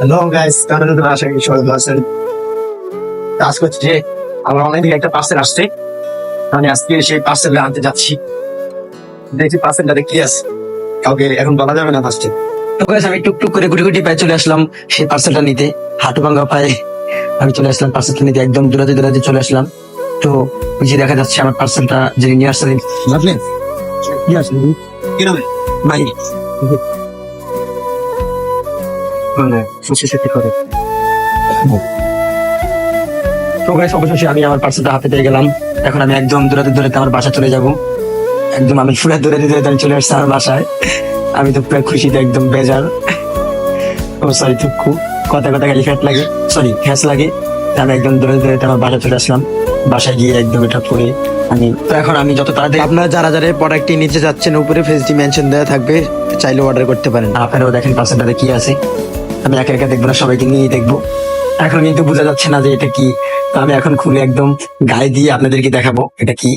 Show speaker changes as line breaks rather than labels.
Hello guys কারণ তো আশা করি সবাই ভালো আছেন। কাজ করছি যে আমার অনলাইন থেকে একটা পার্সেল আসছে। আমি আজকে সেই পার্সেলটা আনতে যাচ্ছি। দেখছি পার্সেলটাতে কি আছে। কাউকে এখন বলা যাবে না ফার্স্টে
তো guys, আমি টুকটুক করে গুটি গুটি পায়ে চলে আসলাম সেই পার্সেলটা নিতে। হাঁটু ভাঙ্গা পায়ে আমি চলে আসলাম পার্সেলটা নিতে। একদম দূরাতে দূরাতে চলে আসলাম। তো ওই যে দেখা যাচ্ছে আমার পার্সেলটা যিনি নিয়ে আসছিলেন
বুঝলেন কি আছে? কি নামে?
ভাই
মানে সুশি সুশি করে।
তো গাইস অবশেষে আমি আমার পার্সেলটা হাতে পেয়ে গেলাম। এখন আমি একদম দূরাতে দূরাতে আমার বাসা চলে যাব। একদম আমি পুরো দূরাতে দূরাতে আমি চলে আসছি আমার বাসায়। আমি তো পুরো খুশিতে একদম বেজার। ও সরি থুকু কথা কথা গাড়ি ফ্যাট লাগে। সরি ফ্যাস লাগে। আমি একদম দূরে দূরে আমার বাসা চলে আসলাম। বাসায় গিয়ে একদম এটা করে আমি তো এখন আমি যত তাড়াতাড়ি
আপনারা যারা যারা প্রোডাক্টটি নিতে যাচ্ছেন উপরে ফেসটি মেনশন দেওয়া থাকবে চাইলে অর্ডার করতে পারেন।
আপনারাও দেখেন পার্সেলটাতে কি আছে। আমি একা একা দেখব না, সবাইকে নিয়েই দেখব। এখন কিন্তু বোঝা যাচ্ছে না যে এটা কি। আমি এখন খুলে একদম গায়ে দিয়ে আপনাদেরকে দেখাবো এটা কি।